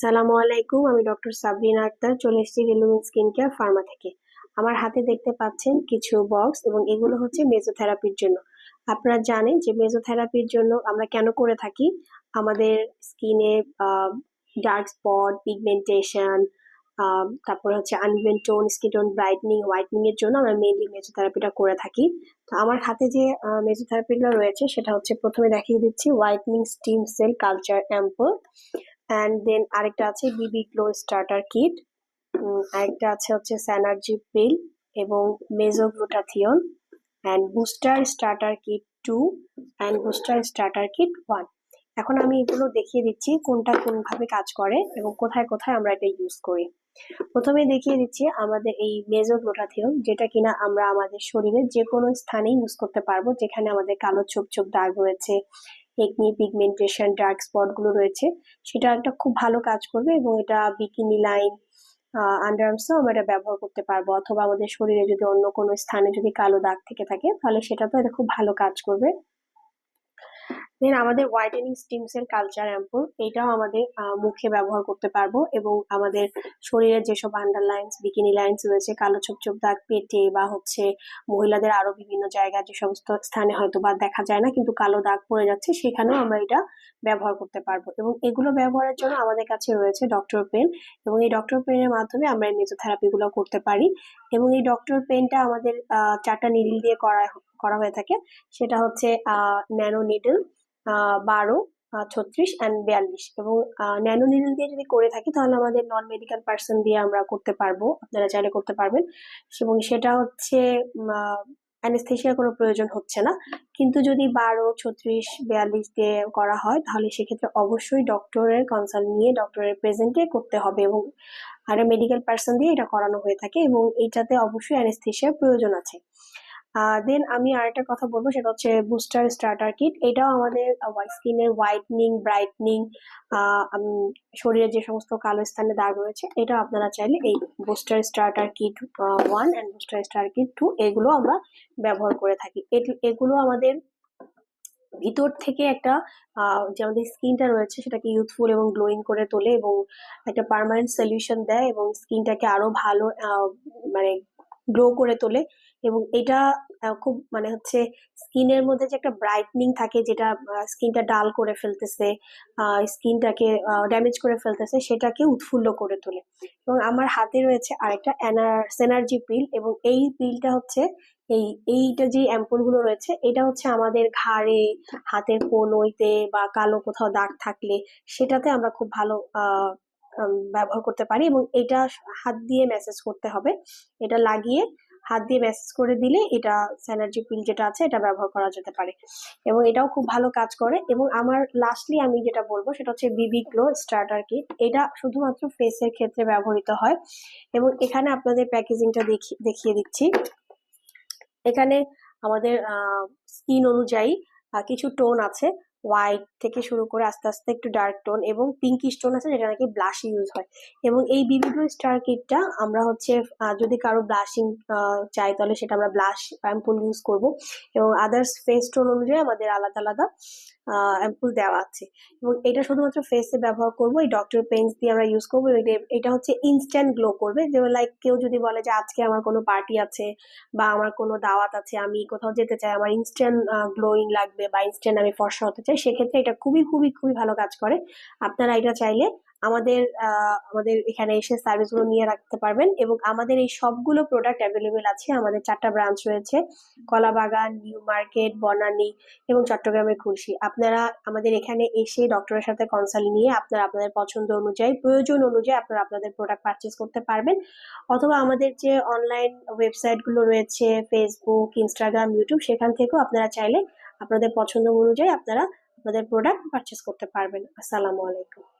সালামু আলাইকুম, আমি ডক্টর সাবরিনা আক্তার, চলে এসেছি রেলুমিন স্কিন কেয়ার ফার্মা থেকে। আমার হাতে দেখতে পাচ্ছেন কিছু বক্স এবং এগুলো হচ্ছে মেজোথেরাপির জন্য। আপনারা জানেন যে মেজোথেরাপির জন্য আমরা কেন করে থাকি? আমাদের স্কিনে ডার্ক স্পট পিগমেন্টেশন তারপরে হচ্ছে uneven tone skin tone brightening whitening এর জন্য আমরা মেনলি মেজোথেরাপিটা করে থাকি। তো আমার হাতে যে মেজোথেরাপিটা রয়েছে সেটা হচ্ছে প্রথমে দেখিয়ে দিচ্ছি whitening stem cell culture ampoule and then আরেকটা আছে বিবি গ্লো স্টার্টার কিট আরেকটা আছে হচ্ছে স্যানার্জি পিল এবং meso glutathione and booster starter kit two and booster starter kit one এখন আমি এগুলো দেখিয়ে দিচ্ছি কোনটা কোনভাবে কাজ করে এবং কোথায় কোথায় আমরা এটা ইউজ করি। প্রথমে দেখিয়ে দিচ্ছি আমাদের এই মেজোগ্লোটাথিয়ন যেটা কিনা আমরা আমাদের শরীরে যে কোনো স্থানেই ইউজ করতে পারব, যেখানে আমাদের কালো ছোপ ছোপ দাগ রয়েছে একনি পিগমেন্টেশন ডার্ক স্পটগুলো রয়েছে, সেটা একটা খুব ভালো কাজ করবে এবং এটা বিকিনি লাইন আন্ডারআর্মসও আমরা এটা ব্যবহার করতে পারব। অথবা আমাদের শরীরে যদি অন্য কোনো স্থানে যদি কালো দাগ থেকে থাকে, তাহলে সেটা তো এটা খুব ভালো কাজ করবে। দেন আমাদের whitening stem cell culture ampoule এটাও আমাদের মুখে ব্যবহার করতে পারব এবং আমাদের শরীরের যেসব আন্ডার আন্ডারলাইন্স বিকিনি লাইন্স রয়েছে, কালো ছোপ ছোপ দাগ পেটে বা হচ্ছে মহিলাদের আরও বিভিন্ন জায়গায় যে সমস্ত স্থানে হয়তো বা দেখা যায় না, কিন্তু কালো দাগ পড়ে যাচ্ছে, সেখানেও আমরা এটা ব্যবহার করতে পারব। এবং এগুলো ব্যবহারের জন্য আমাদের কাছে রয়েছে ডক্টর পেন এবং এই ডক্টর পেনের মাধ্যমে আমরা এই মেজোথেরাপিগুলো করতে পারি। এবং এই ডক্টর পেনটা আমাদের চারটা নিডিল দিয়ে করা করা হয়ে থাকে। সেটা হচ্ছে আহ ন্যানো নিডল বারো ছত্রিশ অ্যান্ড বিয়াল্লিশ। এবং ন্যানো নিডল দিয়ে যদি করে থাকি, তাহলে আমাদের নন মেডিকেল পার্সন দিয়ে আমরা করতে পারব। আপনারা চাইলে করতে পারবেন। এবং সেটা হচ্ছে অ্যানেস্থেশিয়ার কোনো প্রয়োজন হচ্ছে না। কিন্তু যদি বারো, ছত্রিশ, বিয়াল্লিশ দিয়ে করা হয়, তাহলে সেক্ষেত্রে অবশ্যই ডক্টরের কনসাল্ট নিয়ে ডক্টরের প্রেজেন্টে করতে হবে। এবং আর মেডিকেল পার্সন দিয়ে এটা করানো হয়ে থাকে। এবং এইটাতে অবশ্যই অ্যানেস্থেশিয়ার প্রয়োজন আছে। দেন আমি আরেকটা কথা বলব, সেটা হচ্ছে বুস্টার স্টার্টার কিট এটাও আমাদের স্কিনের হোয়াইটনিং ব্রাইটনিং শরীরে যে সমস্ত কালো স্থানে দাগ রয়েছে এটা আপনারা চাইলে এই booster starter kit one and booster starter kit two এগুলো আমরা ব্যবহার করে থাকি। এগুলো আমাদের ভিতর থেকে একটা যে আমাদের স্কিনটা রয়েছে, সেটাকে ইউথফুল এবং গ্লোয়িং করে তোলে এবং একটা পারমানেন্ট সলিউশন দেয় এবং স্কিনটাকে আরও ভালো মানে গ্লো করে তোলে। এবং এটা খুব মানে হচ্ছে স্কিনের মধ্যে যে একটা ব্রাইটনিং থাকে যেটা স্কিনটা ডাল করে ফেলতেছে স্কিনটাকে ড্যামেজ করে ফেলতেছে, সেটাকে উৎফুল্ল করে তোলে। এবং আমার হাতে রয়েছে আরেকটা সেনার্জি পিল এবং এই পিলটা হচ্ছে, এই, এইটা যে অ্যাম্পুলগুলো রয়েছে, এটা হচ্ছে আমাদের ঘাড়ে, হাতের কোনোইতে বা কালো কোথাও দাগ থাকলে সেটাতে আমরা খুব ভালো ব্যবহার করতে পারি এবং এটা হাত দিয়ে ম্যাসেজ করতে হবে। এটা লাগিয়ে হাত দিয়ে ম্যাসেজ করে দিলে এটা স্যানার্জি পিল যেটা আছে এটা ব্যবহার করা যেতে পারে। এবং এটাও খুব ভালো কাজ করে। এবং আমার লাস্টলি আমি যেটা বলব সেটা হচ্ছে বিবি গ্লো স্টার্টার কিট এটা শুধুমাত্র ফেসের ক্ষেত্রে ব্যবহৃত হয়। এবং এখানে আপনাদের প্যাকেজিংটা দেখি, দেখিয়ে দিচ্ছি। এখানে আমাদের স্কিন অনুযায়ী কিছু টোন আছে। হোয়াইট থেকে শুরু করে আস্তে আস্তে একটু ডার্ক টোন এবং পিঙ্কি স্টোন আছে, যেটা নাকি ব্লাশ ইউজ হয়। এবং এই বিবিগ্লো স্টার কিটটা আমরা হচ্ছে যদি কারও ব্লাশিং চাই তাহলে সেটা আমরা ব্লাশ প্যাম্পুল ইউজ করব। এবং আদার্স ফেস টোন অনুযায়ী আমাদের আলাদা আলাদা অ্যাম্পুল দেওয়া আছে। এবং এটা শুধুমাত্র ফেসে ব্যবহার করব, এই ডক্টর পেন্স দিয়ে আমরা ইউজ করব এটা হচ্ছে ইনস্ট্যান্ট গ্লো করবে। যে লাইক কেউ যদি বলে যে, আজকে আমার কোনো পার্টি আছে বা আমার কোনো দাওয়াত আছে, আমি কোথাও যেতে চাই, আমার ইনস্ট্যান্ট গ্লোয়িং লাগবে বা ইনস্ট্যান্ট আমি ফর্সা হতে চাই, সেক্ষেত্রে এটা খুবই খুবই খুবই ভালো কাজ করে। আপনারা এটা চাইলে আমাদের আমাদের এখানে এসে সার্ভিসগুলো নিয়ে রাখতে পারবেন এবং আমাদের এই সবগুলো প্রোডাক্ট অ্যাভেলেবেল আছে। আমাদের চারটা ব্রাঞ্চ রয়েছে। কলাবাগান, নিউ মার্কেট, বনানী এবং চট্টগ্রামের খুলশি। আপনারা আমাদের এখানে এসে ডক্টরের সাথে কনসাল্ট নিয়ে আপনারা, আপনাদের পছন্দ অনুযায়ী, প্রয়োজন অনুযায়ী আপনারা আপনাদের প্রোডাক্ট পারচেস করতে পারবেন। অথবা আমাদের যে অনলাইন ওয়েবসাইটগুলো রয়েছে ফেসবুক ইনস্টাগ্রাম ইউটিউব সেখান থেকেও আপনারা চাইলে আপনাদের পছন্দ অনুযায়ী আপনারা আপনাদের প্রোডাক্ট পারচেস করতে পারবেন। আসসালামু আলাইকুম।